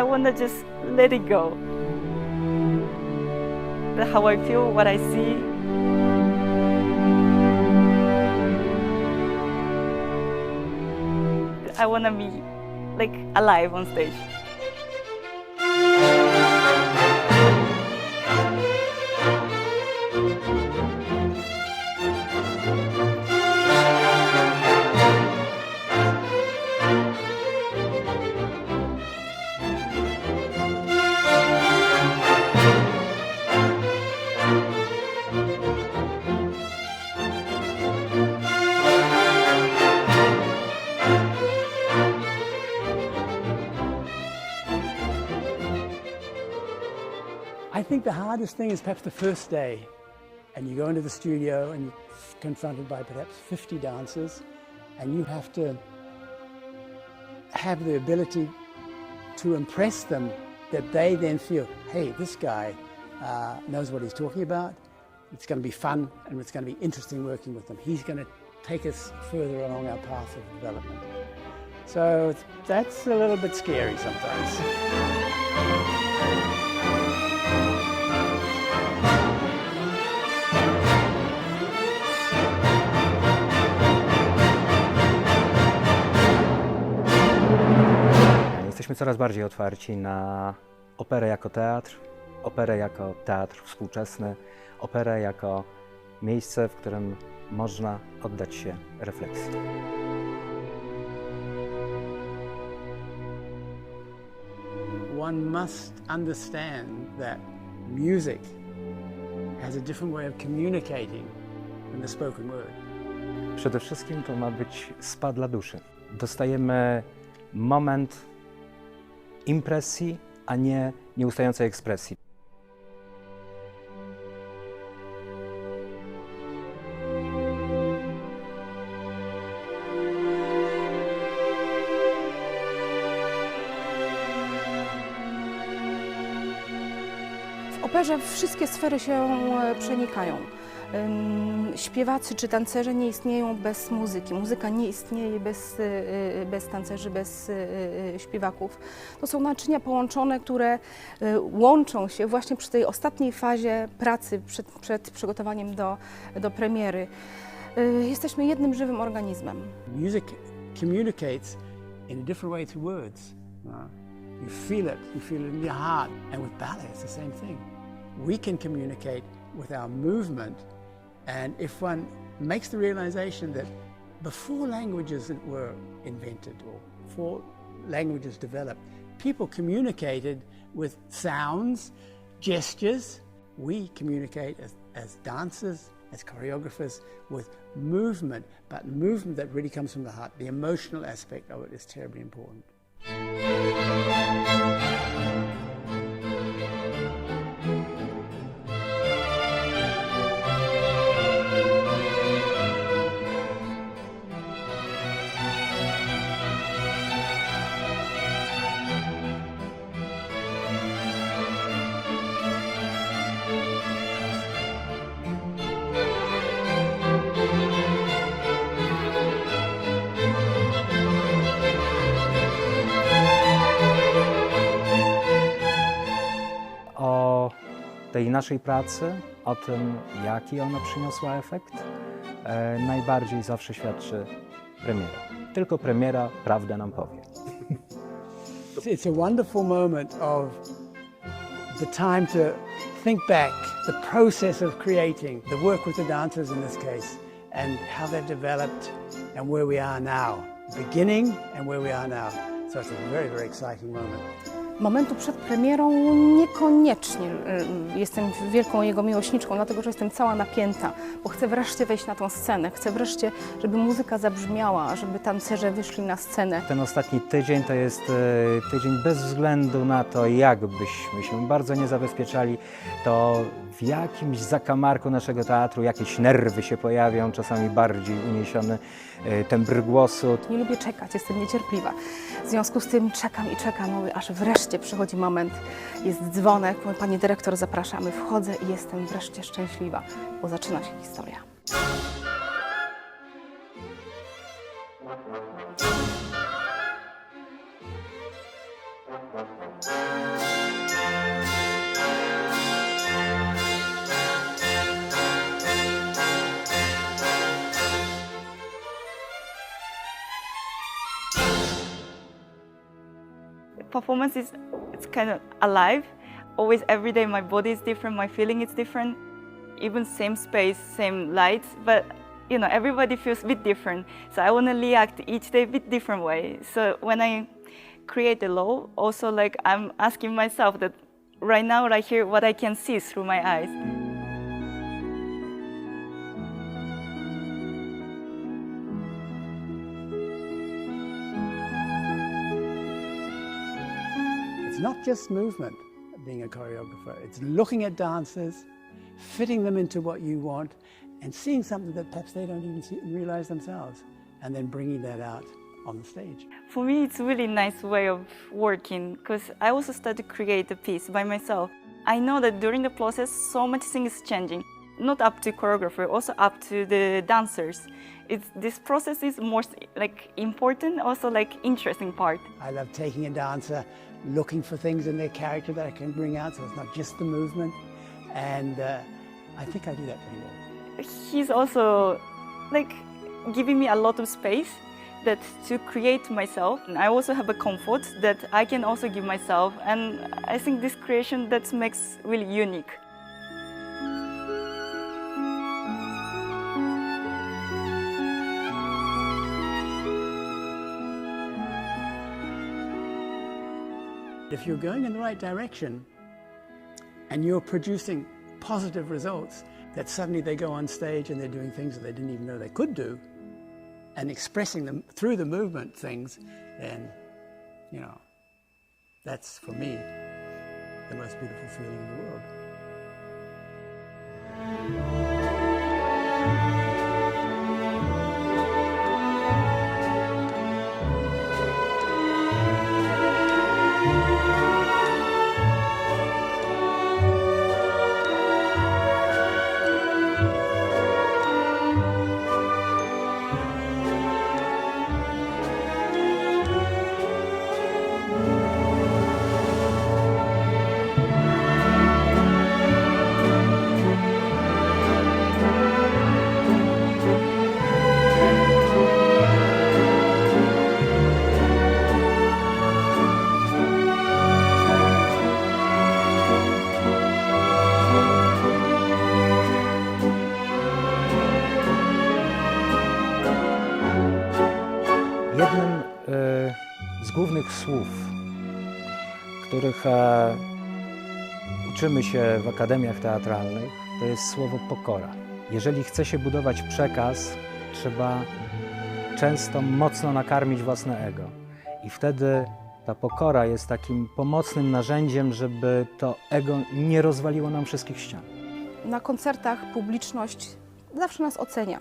I want to just let it go. But how I feel, what I see. I want to be like alive on stage. Think the hardest thing is perhaps the first day, and you go into the studio and you're confronted by perhaps 50 dancers, and you have to have the ability to impress them that they then feel, hey, this guy uh, knows what he's talking about. It's going to be fun and it's going to be interesting working with him. He's going to take us further along our path of development. So that's a little bit scary sometimes. Jesteśmy coraz bardziej otwarci na operę jako teatr, operę jako teatr współczesny, operę jako miejsce, w którym można oddać się refleksji. one must understand that music has a different way of communicating than the spoken word. Przede wszystkim to ma być spa dla duszy. Dostajemy moment impresji, a nie nieustającej ekspresji. W operze wszystkie sfery się e, przenikają. Śpiewacy czy tancerze nie istnieją bez muzyki. Muzyka nie istnieje bez, y, y, bez tancerzy, bez y, śpiewaków. To są naczynia połączone, które łączą się właśnie przy tej ostatniej fazie pracy przed, przed przygotowaniem do, do premiery. Jesteśmy jednym żywym organizmem. Music communicates in a different way to words. uh, You feel it, you feel it in your heart. And with ballet, it's the same thing. We can communicate with our movement, and if one makes the realization that before languages were invented or before languages developed, people communicated with sounds, gestures. We communicate as, as dancers, as choreographers, with movement, but movement that really comes from the heart. The emotional aspect of it is terribly important. Tej naszej pracy, o tym, jaki ona przyniosła efekt, e, najbardziej zawsze świadczy premiera. Tylko premiera prawdę nam powie. It's- a wonderful moment of the time to think back, the process of creating, the work with the dancers in this case, and how they've developed and where we are now. Beginning and where we are now. So it's a very, very exciting moment. Momentu przed premierą niekoniecznie y, jestem wielką jego miłośniczką, dlatego że jestem cała napięta, bo chcę wreszcie wejść na tą scenę, chcę wreszcie, żeby muzyka zabrzmiała, żeby tancerze wyszli na scenę. Ten ostatni tydzień to jest e, tydzień bez względu na to, jak byśmy się bardzo nie zabezpieczali, to w jakimś zakamarku naszego teatru jakieś nerwy się pojawią, czasami bardziej uniesiony e, tembr głosu. Nie lubię czekać, jestem niecierpliwa. W związku z tym czekam i czekam, mówię, aż wreszcie przychodzi moment, jest dzwonek, mówię, pani dyrektor zapraszamy, wchodzę i jestem wreszcie szczęśliwa, bo zaczyna się historia. Performance is it's kind of alive. Always every day my body is different, my feeling is different. Even same space, same lights, but you know everybody feels a bit different. So I want to react each day a bit different way. So when I create the law, also like I'm asking myself that right now, right here, what I can see through my eyes. Not just movement, being a choreographer. It's looking at dancers, fitting them into what you want, and seeing something that perhaps they don't even see, realize themselves, and then bringing that out on the stage. For me, it's a really nice way of working because I also started to create a piece by myself. I know that during the process, so much things is changing. Not up to choreographer, also up to the dancers. It's, this process is more like important, also like interesting part. I love taking a dancer, looking for things in their character that I can bring out, so it's not just the movement. And uh, I think I do that pretty well. He's also like giving me a lot of space that to create myself. And I also have a comfort that I can also give myself. And I think this creation that makes really unique. If you're going in the right direction and you're producing positive results, that suddenly they go on stage and they're doing things that they didn't even know they could do and expressing them through the movement things, then, you know, that's for me the most beautiful feeling in the world. Słów, których e, uczymy się w akademiach teatralnych, to jest słowo pokora. Jeżeli chce się budować przekaz, trzeba często mocno nakarmić własne ego. I wtedy ta pokora jest takim pomocnym narzędziem, żeby to ego nie rozwaliło nam wszystkich ścian. Na koncertach publiczność zawsze nas ocenia.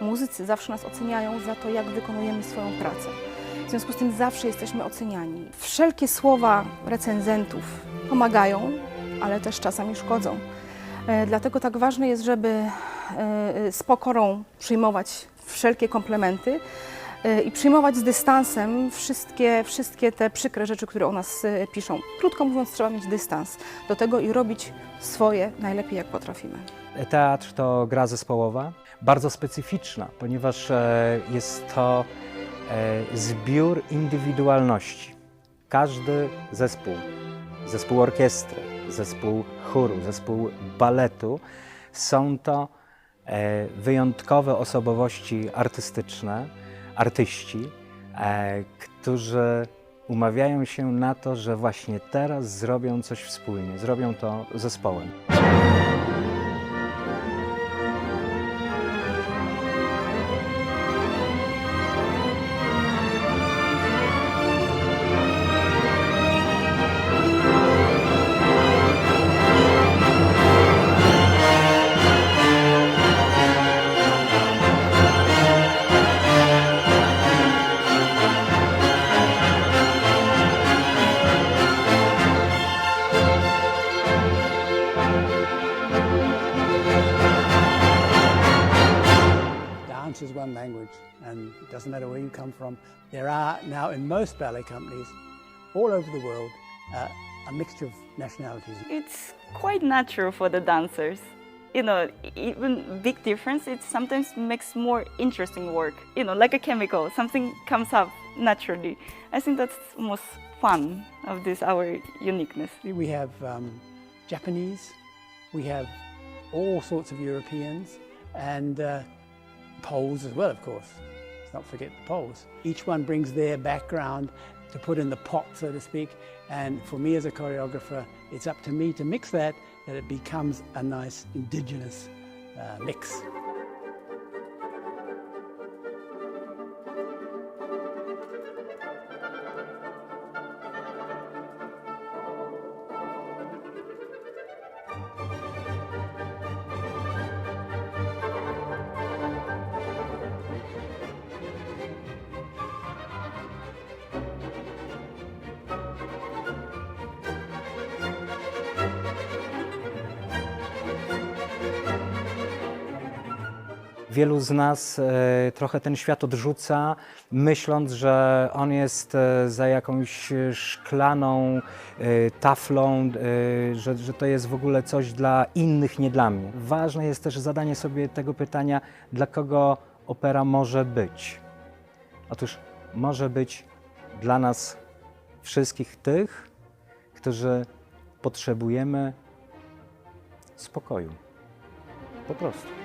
Muzycy zawsze nas oceniają za to, jak wykonujemy swoją pracę. W związku z tym zawsze jesteśmy oceniani. Wszelkie słowa recenzentów pomagają, ale też czasami szkodzą. E, Dlatego tak ważne jest, żeby e, z pokorą przyjmować wszelkie komplementy e, i przyjmować z dystansem wszystkie, wszystkie te przykre rzeczy, które o nas piszą. Krótko mówiąc, trzeba mieć dystans do tego i robić swoje najlepiej, jak potrafimy. Teatr to gra zespołowa, bardzo specyficzna, ponieważ jest to zbiór indywidualności. Każdy zespół, zespół orkiestry, zespół chóru, zespół baletu są to e, wyjątkowe osobowości artystyczne, artyści, e, którzy umawiają się na to, że właśnie teraz zrobią coś wspólnie, zrobią to zespołem. Doesn't matter where you come from. There are now in most ballet companies all over the world uh, a mixture of nationalities. It's quite natural for the dancers. You know, even big difference, it sometimes makes more interesting work. You know, like a chemical, something comes up naturally. I think that's most fun of this our uniqueness. We have um, Japanese, we have all sorts of Europeans, and uh, Poles as well, of course. Not forget the Poles. Each one brings their background to put in the pot, so to speak. And for me as a choreographer, it's up to me to mix that, that it becomes a nice indigenous uh, mix. Wielu z nas e, trochę ten świat odrzuca, myśląc, że on jest e, za jakąś szklaną e, taflą, że, że to jest w ogóle coś dla innych, nie dla mnie. Ważne jest też zadanie sobie tego pytania, dla kogo opera może być. Otóż może być dla nas wszystkich tych, którzy potrzebujemy spokoju. Po prostu.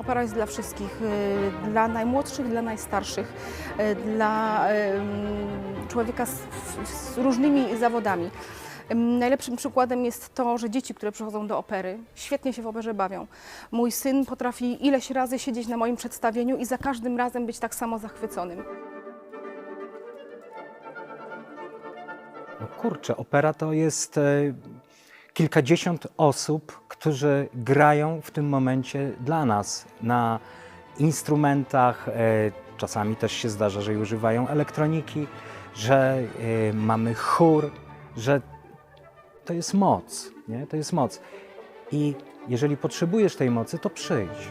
Opera jest dla wszystkich, y, dla najmłodszych, dla najstarszych, y, dla człowieka z, z różnymi zawodami. Ym, Najlepszym przykładem jest to, że dzieci, które przychodzą do opery, świetnie się w operze bawią. Mój syn potrafi ileś razy siedzieć na moim przedstawieniu i za każdym razem być tak samo zachwyconym. No kurczę, opera to jest e, kilkadziesiąt osób, którzy grają w tym momencie dla nas na instrumentach. E, czasami też się zdarza, że używają elektroniki, że e, mamy chór, że to jest moc, nie? To jest moc. I jeżeli potrzebujesz tej mocy, to przyjdź.